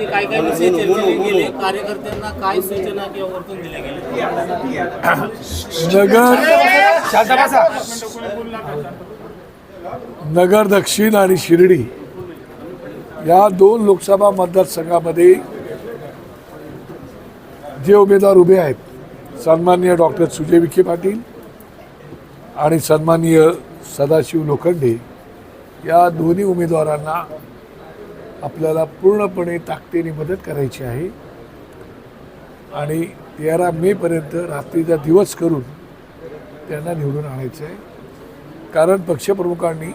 ते काय काय विषय चर्चेले गेले कार्यकर्त्यांना काय सूचना किंवा वर्तन दिले गेले? नगर नगर दक्षिण आणि शिर्डी या दोन लोकसभा मतदारसंघामध्ये जे उमेदवार उभे आहेत सन्माननीय डॉक्टर सुजय विखे पाटील आणि सन्माननीय सदाशिव लोखंडे या दोन्ही उमेदवारांना आपल्याला पूर्णपणे ताकदीने मदत करायची आहे. आणि तेरा मेपर्यंत रात्रीचा दिवस करून त्यांना निवडून आणायचं आहे. कारण पक्षप्रमुखांनी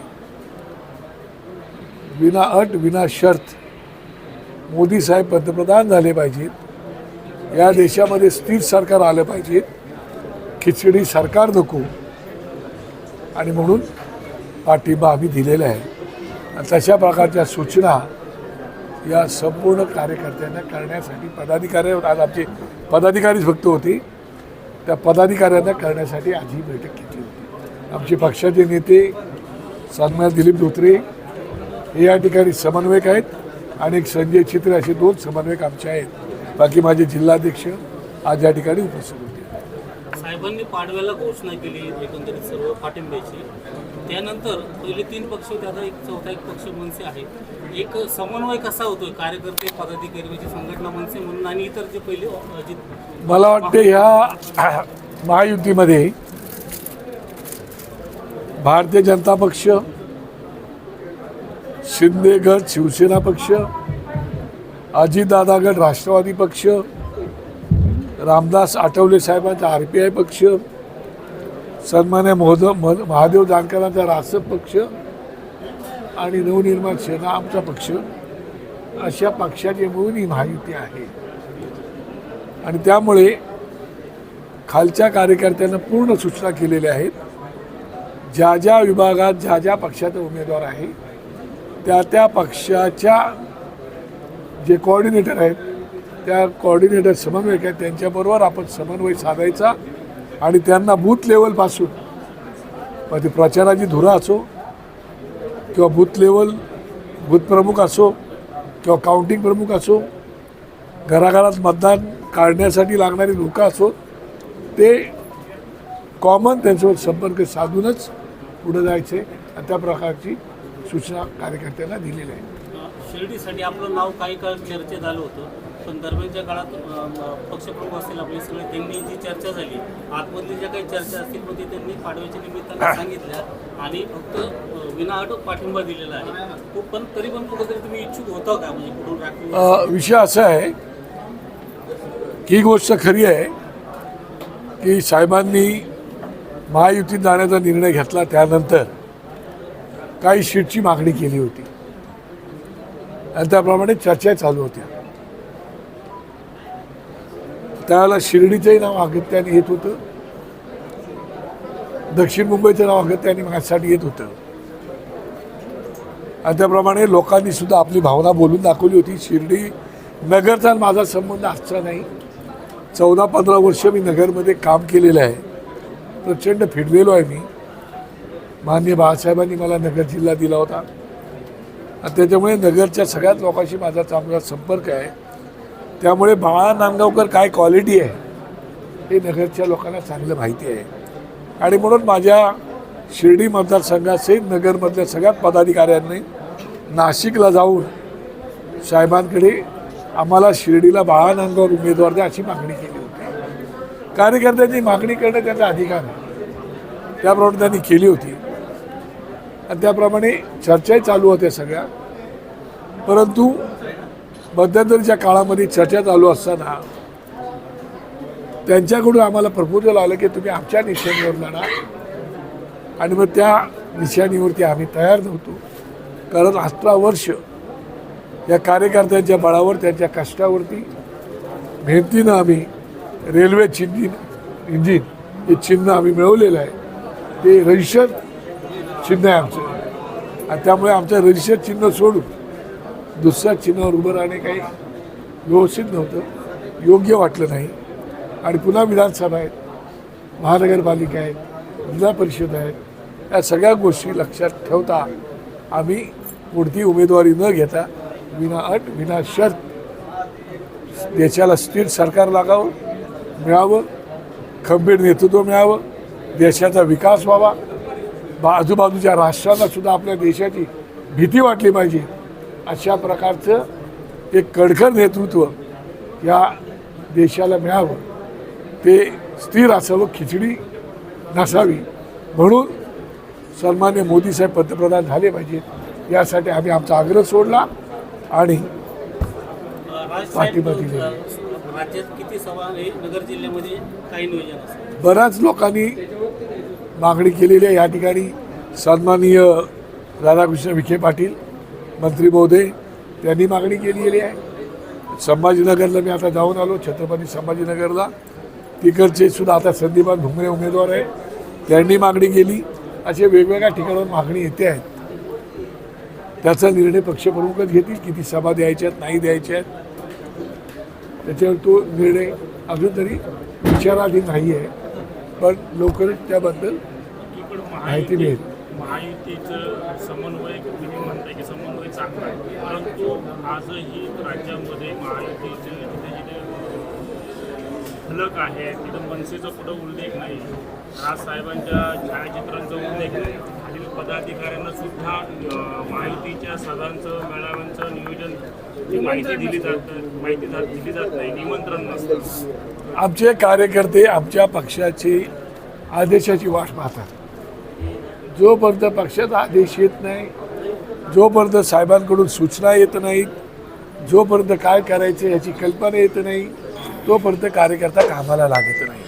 विना अट विना शर्त मोदी साहेब पंतप्रधान झाले पाहिजेत. या देशामध्ये स्थिर सरकार आलं पाहिजे खिचडी सरकार नको. आणि म्हणून पाठिंबा आम्ही दिलेला आहे. तशा प्रकारच्या सूचना या संपूर्ण कार्यकर्त्यांना करण्यासाठी पदाधिकारी आज आमचे पदाधिकारीच फक्त होते. त्या पदाधिकाऱ्यांना करण्यासाठी आज ही बैठक घेतली होती. आमचे पक्षाचे नेते सन्मान दिलीप धोत्रे हे या ठिकाणी समन्वयक आहेत आणि एक संजय चित्रे असे दोन समन्वयक आमचे आहेत. बाकी माझे जिल्हाध्यक्ष आज या ठिकाणी उपस्थित होते. साहेबांनी पाडव्याला घोषणा केली एकंदरीत सर्व पाठिंब्याची. त्यानंतर पहिले तीन पक्ष त्याचा एक चौथा एक पक्ष मनसे आहे एक समन्वय कसा होतोय? कार्यकर्ते पदाधिकारी संघटना मनसे म्हणून आणि इतर जे पहिले मला वाटते ह्या महायुतीमध्ये भारतीय जनता पक्ष शिंदे गट शिवसेना पक्ष अजितदादा गट राष्ट्रवादी पक्ष रामदास आठवले साहेबांचा आर पी आय पक्ष सन्मान्य महोदय महादेव जानकरांचा रासप पक्ष आणि नवनिर्माण सेना आमचा पक्ष. अशा पक्षाची मिळून ही महायुती आहे. आणि त्यामुळे खालच्या कार्यकर्त्यांना पूर्ण सूचना केलेल्या आहेत. ज्या ज्या विभागात ज्या ज्या पक्षाचा उमेदवार आहे त्या त्या पक्षाच्या जे कोऑर्डिनेटर आहेत त्या कोऑर्डिनेटर समन्वयक आहेत त्यांच्याबरोबर आपण समन्वय साधायचा आणि त्यांना बूथ लेवलपासून मग ते प्रचाराची धुरा असो किंवा बूथ लेवल बूथ प्रमुख असो किंवा काउंटिंग प्रमुख असो घराघरात मतदान काढण्यासाठी लागणारी लोकं असो ते कॉमन त्यांच्यावर संपर्क साधूनच पुढे जायचे. आणि त्या प्रकारची सूचना कार्यकर्त्यांना दिलेली आहे शिर्डीसाठी आपलं नाव काही काळ चर्चेत आलं होतं. पण दरम्यानच्या काळात पक्षप्रमुख असतील आपले सगळे त्यांनी जी चर्चा झाली आतमधली ज्या काही चर्चा असतील मग ते त्यांनी पाडव्याच्या निमित्तानं सांगितल्या आणि फक्त विनाअट पाठिंबा दिलेला आहे. तो पण तरी पण कुठेतरी तुम्ही इच्छुक होता का? म्हणजे कुठून राखून विषय असा आहे की ही गोष्ट खरी आहे की साहेबांनी महायुतीत जाण्याचा निर्णय घेतला त्यानंतर काही सीटची मागणी केली होती. आणि त्याप्रमाणे चर्चा चालू होत्या. त्यावेळेला शिर्डीचंही नाव अगत्याने येत होतं. दक्षिण मुंबईचं नाव अगत्याने माझ्यासाठी येत होतं. आणि त्याप्रमाणे लोकांनी सुद्धा आपली भावना बोलून दाखवली होती. शिर्डी नगरचा माझा संबंध आजचा नाही. चौदा पंधरा वर्ष मी नगरमध्ये काम केलेलं आहे. प्रचंड फिरलेलो आहे मी. मान्य बाळासाहेबांनी मला नगर जिल्हा दिला होता. आणि त्याच्यामुळे नगरच्या सगळ्याच लोकांशी माझा चांगला संपर्क आहे. त्यामुळे बाळा नांदगावकर काय क्वालिटी आहे हे नगरच्या लोकांना चांगलं माहिती आहे. आणि म्हणून माझ्या शिर्डी मतदारसंघासहित नगरमधल्या सगळ्यात पदाधिकाऱ्यांनी नाशिकला जाऊन साहेबांकडे आम्हाला शिर्डीला बाळा नांदगावर उमेदवार द्या अशी मागणी केली होती. कार्यकर्त्यांची मागणी करणं त्यांचा अधिकार आहे. त्याप्रमाणे त्यांनी केली होती. आणि त्याप्रमाणे चर्चाही चालू होत्या सगळ्या. परंतु मध्यंतरीच्या काळामध्ये चर्चा चालू असताना त्यांच्याकडून आम्हाला प्रपोजल आलं की तुम्ही आमच्या निशाणीवर लढा. आणि मग त्या निशाणीवरती आम्ही तयार नव्हतो. कारण अठरा वर्ष या कार्यकर्त्यांच्या बळावर त्यांच्या कष्टावरती मेहनतीनं आम्ही रेल्वे चिन्ह इंजिन हे चिन्ह आम्ही मिळवलेलं आहे. ते रजिस्टर चिन्ह आहे आमचं. आणि त्यामुळे आमचं रजिस्टर चिन्ह सोडून दुसऱ्या चिन्हावर उभं राहणे काही व्यवस्थित नव्हतं. योग्य वाटलं नाही. आणि पुन्हा विधानसभा आहेत महानगरपालिका आहेत जिल्हा परिषद आहेत या सगळ्या गोष्टी लक्षात ठेवता आम्ही कोणती उमेदवारी न घेता विना अट विना शर्त देशाला स्थिर सरकार लागावं मिळावं खंबीर नेतृत्व मिळावं देशाचा विकास व्हावा. बा आजूबाजूच्या राष्ट्रांना सुद्धा आपल्या देशाची भीती वाटली पाहिजे. अशा प्रकारचं एक कडखर नेतृत्व या देशाला मिळावं. ते स्थिर असावं खिचडी नसावी. म्हणून सन्मान्य मोदी साहेब पंतप्रधान झाले पाहिजेत. यासाठी आम्ही आमचा आग्रह सोडला आणि पाठिंबा दिलेला. बऱ्याच लोकांनी मागणी केलेली आहे. या ठिकाणी सन्माननीय राधाकृष्ण विखे पाटील मंत्री महोदय त्यांनी मागणी केलेली आहे. संभाजीनगरला मी आता जाऊन आलो छत्रपती संभाजीनगरला. तिकडचे सुद्धा आता संदीपान भुमरे उमेदवार आहे त्यांनी मागणी केली. असे वेगवेगळ्या ठिकाणावर मागणी येते आहेत. त्याचा निर्णय पक्षप्रमुखच घेतील किती सभा द्यायच्या आहेत नाही द्यायच्या आहेत. त्याच्यावर तो निर्णय अजून तरी विचाराधीन नाही आहे. पण लवकरच त्याबद्दल माहिती मिळेल. महायुतीचं समन्वय परंतु आजही राज्यामध्ये महायुतीचे जिथे जिथे फलक आहे. तिथं मनसेचा कुठं उल्लेख नाही. राजसाहेबांच्या छायाचित्रांचा उल्लेख नाही. खालील पदाधिकाऱ्यांना सुद्धा माहितीच्या सभांचं मेळाव्यांचं नियोजन माहिती दिली जात माहिती दिली जात नाही. निमंत्रण नसतं. आमचे कार्यकर्ते आमच्या पक्षाची आदेशाची वाट पाहतात. जोपर्यंत पक्षाचा आदेश येत नाही जोपर्यंत साहेबांकडून सूचना येत नाहीत जोपर्यंत काय करायचं याची कल्पना येत नाही तोपर्यंत कार्यकर्ता कामाला लागत नाही.